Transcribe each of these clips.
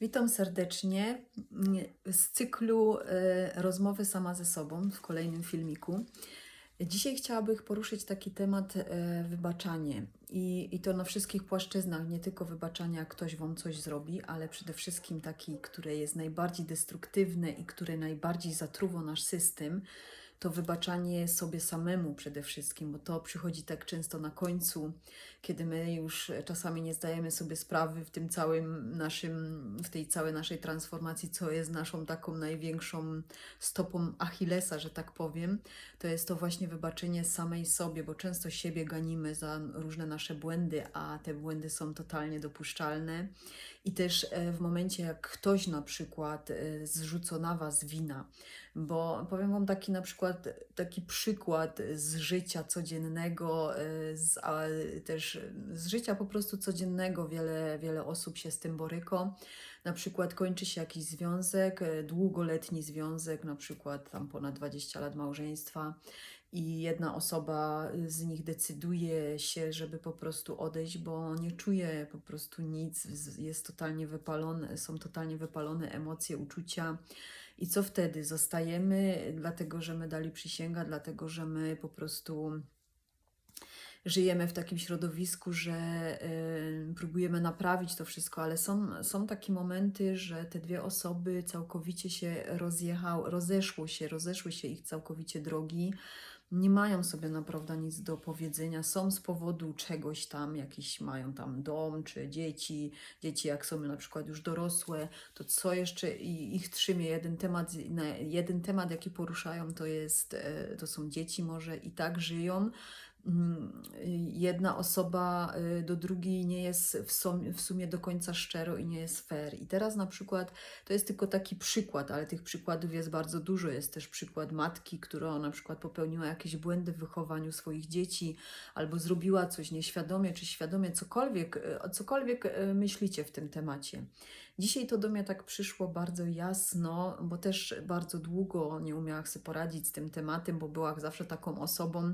Witam serdecznie z cyklu e, Rozmowy sama ze sobą w kolejnym filmiku. Dzisiaj chciałabym poruszyć taki temat e, wybaczanie I, i to na wszystkich płaszczyznach, nie tylko wybaczania, ktoś Wam coś zrobi, ale przede wszystkim taki, które jest najbardziej destruktywne i które najbardziej zatruwa nasz system, to wybaczanie sobie samemu przede wszystkim, bo to przychodzi tak często na końcu, kiedy my już czasami nie zdajemy sobie sprawy w tym całym naszym, w tej całej naszej transformacji, co jest naszą taką największą stopą Achillesa, że tak powiem, to jest to właśnie wybaczenie samej sobie, bo często siebie ganimy za różne nasze błędy, a te błędy są totalnie dopuszczalne. I też e, w momencie, jak ktoś na przykład e, zrzuca na Was wina, bo powiem Wam taki na przykład, taki przykład z życia codziennego, e, z, a też z życia po prostu codziennego, wiele, wiele osób się z tym boryka. Na przykład kończy się jakiś związek, e, długoletni związek, na przykład tam ponad 20 lat małżeństwa i jedna osoba z nich decyduje się, żeby po prostu odejść, bo nie czuje po prostu nic, jest totalnie wypalone, są totalnie wypalone emocje, uczucia. I co wtedy? Zostajemy, dlatego że my dali przysięga, dlatego że my po prostu żyjemy w takim środowisku, że y, próbujemy naprawić to wszystko, ale są, są takie momenty, że te dwie osoby całkowicie się rozjechały, rozeszło się, rozeszły się ich całkowicie drogi. Nie mają sobie naprawdę nic do powiedzenia, są z powodu czegoś tam, jakiś mają tam dom czy dzieci. Dzieci, jak są na przykład już dorosłe, to co jeszcze ich trzymie? Jeden temat, jeden temat jaki poruszają, to, jest, e, to są dzieci, może i tak żyją, jedna osoba y, do drugiej nie jest w sumie, w sumie do końca szczero i nie jest fair. I teraz na przykład to jest tylko taki przykład, ale tych przykładów jest bardzo dużo. Jest też przykład matki, która na przykład popełniła jakieś błędy w wychowaniu swoich dzieci albo zrobiła coś nieświadomie czy świadomie, cokolwiek, y, cokolwiek y, myślicie w tym temacie. Dzisiaj to do mnie tak przyszło bardzo jasno, bo też bardzo długo nie umiałam sobie poradzić z tym tematem, bo byłam zawsze taką osobą,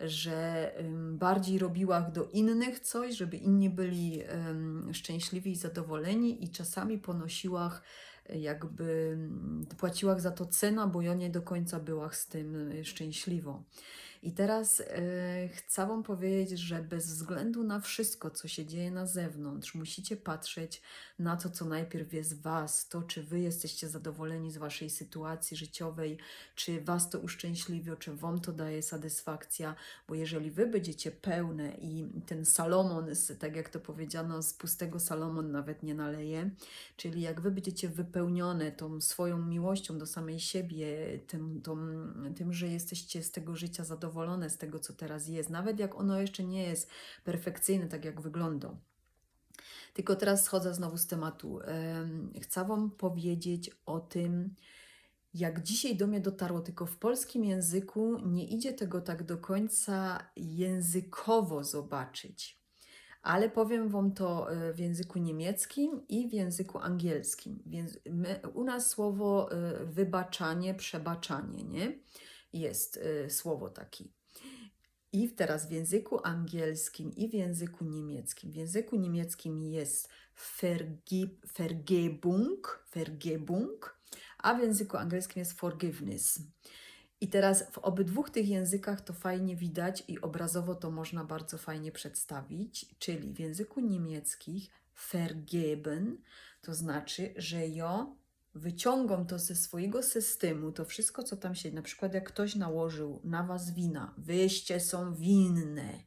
że bardziej robiłam do innych coś, żeby inni byli szczęśliwi i zadowoleni, i czasami ponosiłam jakby płaciłam za to cena, bo ja nie do końca byłam z tym y, szczęśliwą. I teraz e, chcę Wam powiedzieć, że bez względu na wszystko, co się dzieje na zewnątrz, musicie patrzeć na to, co najpierw jest Was, to czy Wy jesteście zadowoleni z Waszej sytuacji życiowej, czy Was to uszczęśliwia, czy Wam to daje satysfakcja, bo jeżeli Wy będziecie pełne i ten Salomon, z, tak jak to powiedziano, z pustego Salomon nawet nie naleje, czyli jak Wy będziecie wypełnione tą swoją miłością do samej siebie, tym, tą, tym że jesteście z tego życia zadowolone, z tego, co teraz jest, nawet jak ono jeszcze nie jest perfekcyjne, tak jak wygląda. Tylko teraz schodzę znowu z tematu. Em, Chcę Wam powiedzieć o tym, jak dzisiaj do mnie dotarło, tylko w polskim języku nie idzie tego tak do końca językowo zobaczyć. Ale powiem Wam to e, w języku niemieckim i w języku angielskim. Więc my, u nas słowo e, wybaczanie, przebaczanie, nie? Jest e, słowo taki. I teraz w języku angielskim i w języku niemieckim. W języku niemieckim jest Vergebung, Vergebung, a w języku angielskim jest forgiveness. I teraz w obydwu tych językach to fajnie widać i obrazowo to można bardzo fajnie przedstawić, czyli w języku niemieckim vergeben to znaczy, że ja wyciągam to ze swojego systemu, to wszystko, co tam się, na przykład jak ktoś nałożył na was wina, wyście są winne,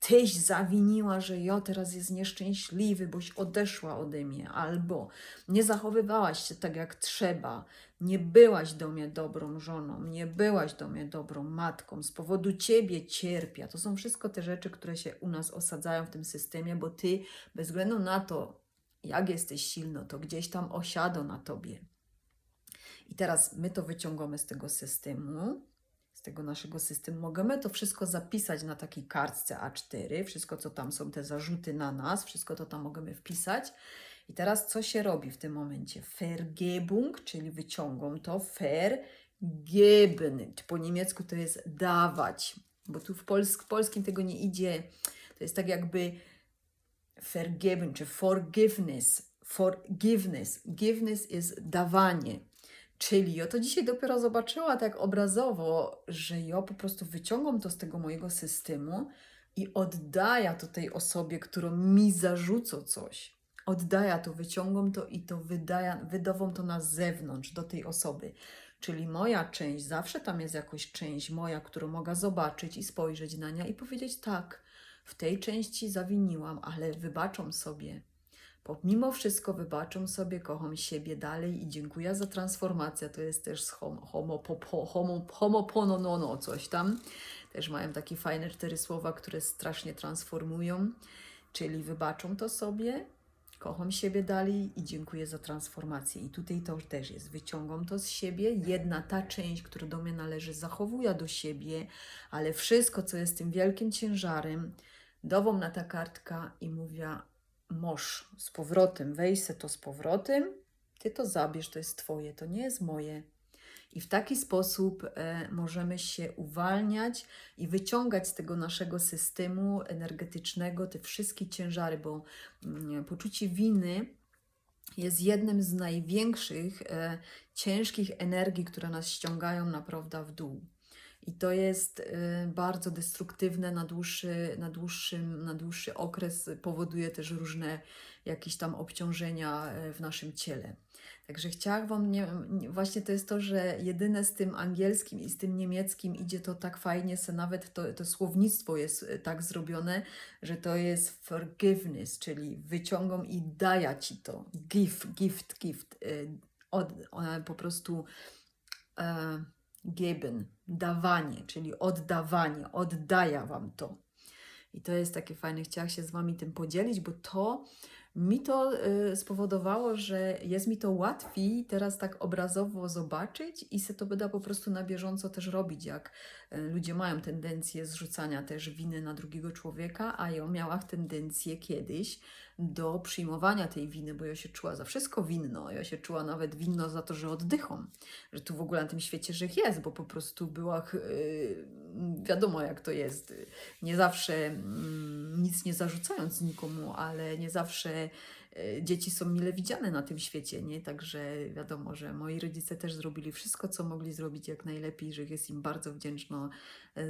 tyś zawiniła, że ja teraz jest nieszczęśliwy, boś odeszła ode mnie, albo nie zachowywałaś się tak jak trzeba, nie byłaś do mnie dobrą żoną, nie byłaś do mnie dobrą matką, z powodu ciebie cierpia. To są wszystko te rzeczy, które się u nas osadzają w tym systemie, bo ty bez względu na to, jak jesteś silno, to gdzieś tam osiada na tobie. I teraz my to wyciągamy z tego systemu, z tego naszego systemu. Możemy to wszystko zapisać na takiej kartce A4, wszystko co tam są te zarzuty na nas, wszystko to tam możemy wpisać. I teraz co się robi w tym momencie? Vergebung, czyli wyciągam to, vergeben. Po niemiecku to jest dawać, bo tu w, pols- w polskim tego nie idzie. To jest tak jakby vergeben czy forgiveness. forgiveness. Giveness jest dawanie. Czyli ja to dzisiaj dopiero zobaczyła tak obrazowo, że ja po prostu wyciągam to z tego mojego systemu i oddaję to tej osobie, którą mi zarzuca coś. Oddaję to, wyciągam to i to wydaję, wydawam to na zewnątrz do tej osoby. Czyli moja część, zawsze tam jest jakaś część moja, którą mogę zobaczyć i spojrzeć na nią i powiedzieć tak, w tej części zawiniłam, ale wybaczam sobie. Pomimo wszystko wybaczam sobie, kocham siebie dalej i dziękuję za transformację. To jest też z homo, homo, homo, homo pononono, coś tam. Też mają takie fajne cztery słowa, które strasznie transformują. Czyli wybaczam to sobie, kocham siebie dalej i dziękuję za transformację. I tutaj to też jest. Wyciągam to z siebie. Jedna ta część, która do mnie należy, zachowuję do siebie, ale wszystko, co jest tym wielkim ciężarem, dowom na ta kartka i mówię, moż z powrotem, weź to z powrotem, ty to zabierz, to jest twoje, to nie jest moje. I w taki sposób e, możemy się uwalniać i wyciągać z tego naszego systemu energetycznego te wszystkie ciężary, bo mm, poczucie winy jest jednym z największych e, ciężkich energii, które nas ściągają naprawdę w dół. I to jest y, bardzo destruktywne na dłuższy, na, dłuższym, na dłuższy okres, powoduje też różne jakieś tam obciążenia y, w naszym ciele. Także chciałam Wam, nie, nie- właśnie to jest to, że jedyne z tym angielskim i z tym niemieckim idzie to tak fajnie, że nawet to, to słownictwo jest y, tak zrobione, że to jest forgiveness, czyli wyciągam i daję Ci to. Gift, gift. y, Od, e, po prostu e, geben, dawanie, czyli oddawanie, oddaję Wam to. I to jest takie fajne, chciałam się z Wami tym podzielić, bo to mi to y, spowodowało, że jest mi to łatwiej teraz tak obrazowo zobaczyć i se to będę po prostu na bieżąco też robić, jak y, ludzie mają tendencję zrzucania też winy na drugiego człowieka, a ja miałam tendencję kiedyś do przyjmowania tej winy, bo ja się czuła za wszystko winno, ja się czuła nawet winno za to, że oddycham, że tu w ogóle na tym świecie żych jest, bo po prostu była, y, wiadomo jak to jest, nie zawsze mm, nic nie zarzucając nikomu, ale nie zawsze e, dzieci są mile widziane na tym świecie, nie? Także wiadomo, że moi rodzice też zrobili wszystko, co mogli zrobić jak najlepiej, że jest im bardzo wdzięczna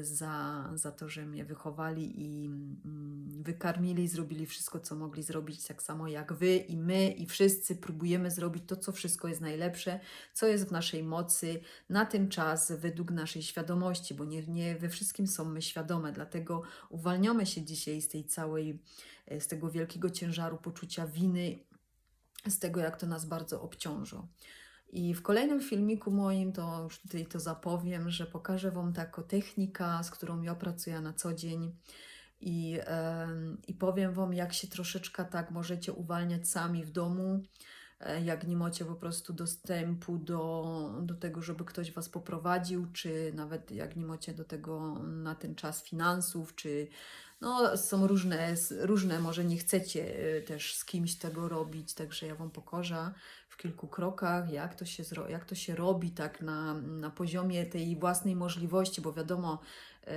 za, za to, że mnie wychowali i mm, wykarmili, zrobili wszystko, co mogli zrobić, tak samo jak wy i my i wszyscy próbujemy zrobić to, co wszystko jest najlepsze, co jest w naszej mocy, na ten czas, według naszej świadomości, bo nie, nie we wszystkim są my świadome, dlatego uwalniamy się dzisiaj z tej całej, e, z tego wielkiego ciężaru poczucia winy, z tego, jak to nas bardzo obciąża. I w kolejnym filmiku moim, to już tutaj to zapowiem, że pokażę Wam taką technikę, z którą ja pracuję na co dzień. I, i powiem Wam, jak się troszeczkę tak możecie uwalniać sami w domu, e, jak nie macie po prostu dostępu do, do tego, żeby ktoś Was poprowadził, czy nawet jak nie macie do tego na ten czas finansów, czy no, są różne, różne, może nie chcecie y, też z kimś tego robić, także ja Wam w kilku krokach, jak to się, jak to się robi tak na, na poziomie tej własnej możliwości, bo wiadomo,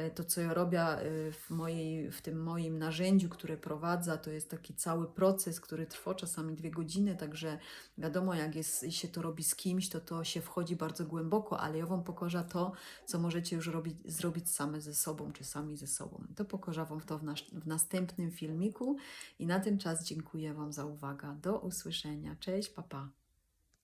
y, to co ja robię y, w, mojej, w tym moim narzędziu, które prowadzę, to jest taki cały proces, który trwa czasami dwie godziny, także wiadomo, jak jest, się to robi z kimś, to to się wchodzi bardzo głęboko, ale ja Wam pokażę to, co możecie już robić, zrobić same ze sobą, czy sami ze sobą. To pokażę Wam to w, nasz, w następnym filmiku i na ten czas dziękuję Wam za uwagę. Do usłyszenia. Cześć, papa. Pa.